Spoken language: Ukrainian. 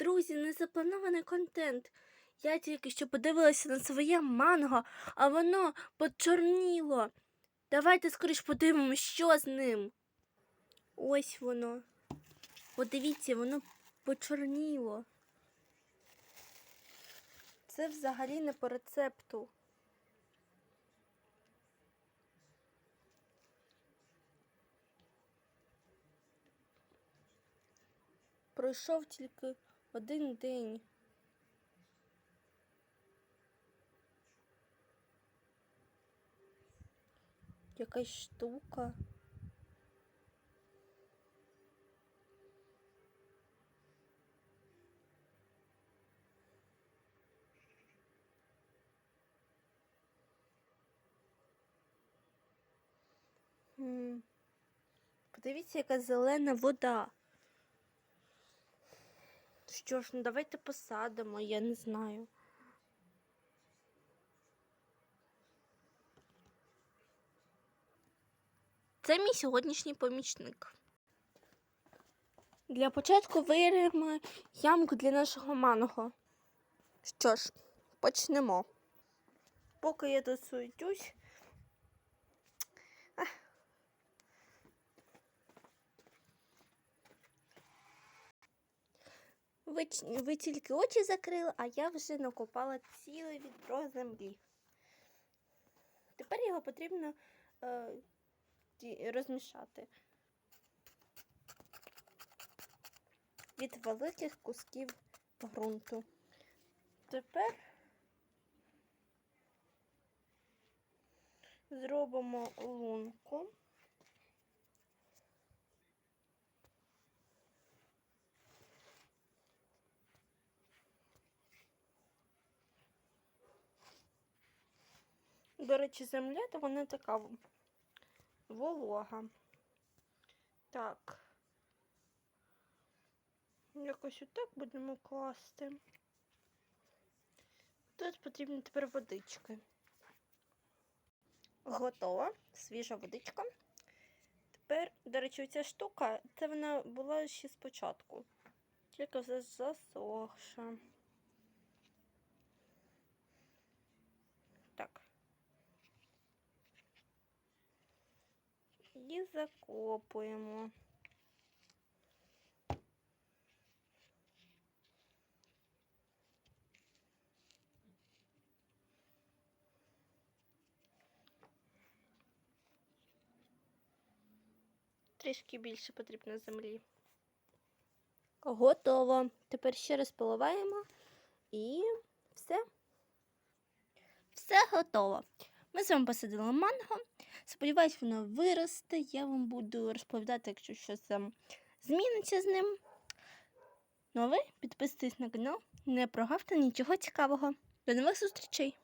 Друзі, незапланований контент. Я тільки що подивилася на своє манго, а воно почорніло. Давайте скоріш подивимося, що з ним. Ось воно. Подивіться, воно почорніло. Це взагалі не по рецепту. Пройшов тільки один день. Якась штука. Подивіться, яка зелена вода. Що ж, ну давайте посадимо, я не знаю. Це мій сьогоднішній помічник. Для початку виримо ямку для нашого манго. Що ж, почнемо. Поки я тут суетюсь. Ви, ви тільки очі закрили, а я вже накопала ціле відро землі. Тепер його потрібно е, розмішати від великих кусків ґрунту. Тепер зробимо лунку. До речі, земля, то вона така волога. Так. Якось отак будемо класти. Тут потрібно тепер водички. Готова, свіжа водичка. Тепер, до речі, ця штука, це вона була ще спочатку. Тільки вже засохша. Так. І закопуємо. Трішки більше потрібно землі. Готово. Тепер ще раз поливаємо і все. Все готово. Ми з вами посадили манго. Сподіваюсь, воно виросте. Я вам буду розповідати, якщо щось там зміниться з ним. Ну а ви підписуйтесь на канал, не прогавте нічого цікавого. До нових зустрічей!